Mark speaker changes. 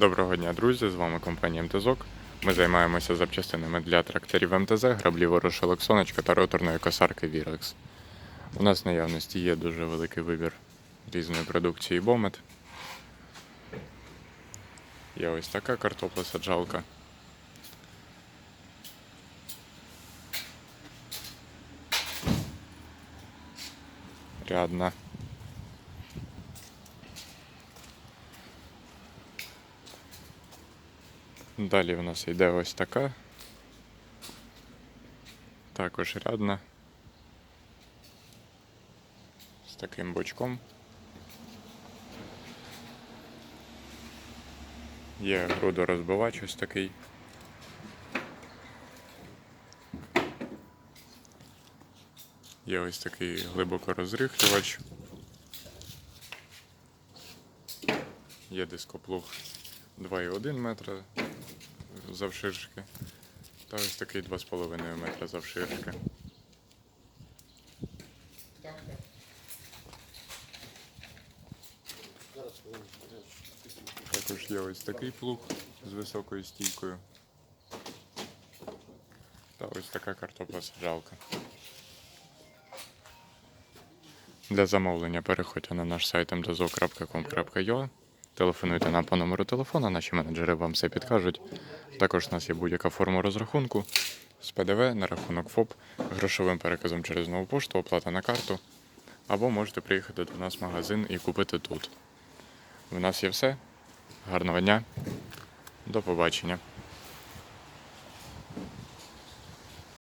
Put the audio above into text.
Speaker 1: Доброго дня, друзі! З вами компанія МТЗОК. Ми займаємося запчастинами для тракторів МТЗ, граблі ворошилок сонечка та роторної косарки Вірекс. У нас в наявності є дуже великий вибір різної продукції Бомет. Є ось така картопла саджалка. Рядна. Далі в нас йде ось така. Також рядна. З таким бочком. Є грудорозбивач ось такий. Є ось такий глибоко розрихлювач. Є дископлуг 2,1 метра завширшки. Та ось такий 2,5 метра завширшки. Також є ось такий плуг з високою стійкою. Та ось така картопла саджалка. Для замовлення переходьте на наш сайт mdzo.com.ua Телефонуйте нам по номеру телефона, наші менеджери вам все підкажуть. Також у нас є будь-яка форма розрахунку з ПДВ на рахунок ФОП, грошовим переказом через нову пошту, оплата на карту. Або можете приїхати до нас в магазин і купити тут. У нас є все. Гарного дня. До побачення.